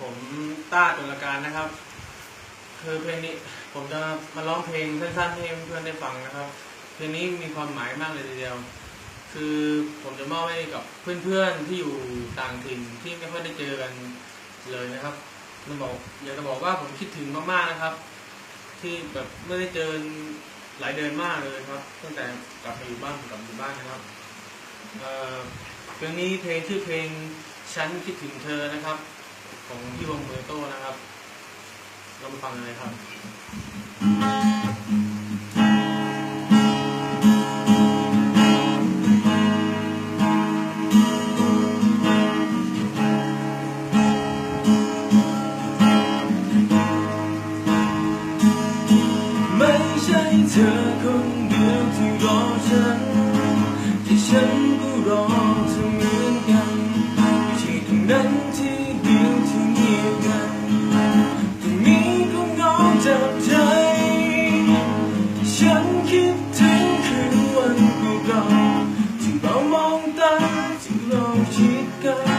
ผมต้าตุลการนะครับ คือเพลงนี้ผมจะมาร้องเพลงสั้นๆให้เพื่อนๆได้ฟังนะครับ เพลงนี้มีความหมายมากเลยทีเดียว คือผมจะมอบให้กับเพื่อนๆที่อยู่ต่างถิ่นที่ไม่ค่อยได้เจอกันเลยนะครับมันบอกอยากจะบอกว่าผมคิดถึงมากๆนะครับ ที่แบบไม่ได้เจอหลายเดือนมากเลยครับ ตั้งแต่กลับมาอยู่บ้านกลับมาอยู่บ้านนะครับเเพลงนี้เพลงชื่อเพลงฉันคิดถึงเธอนะครับ ของพี่วงเบอร์โต้นะครับเราไปฟังกันเลยครับไม่ใช่เธอคนเดียวที่รอฉันแต่ฉันก็รอ คิดถึงคืนวันเก่าที่เรามองตาที่เราชิดกัน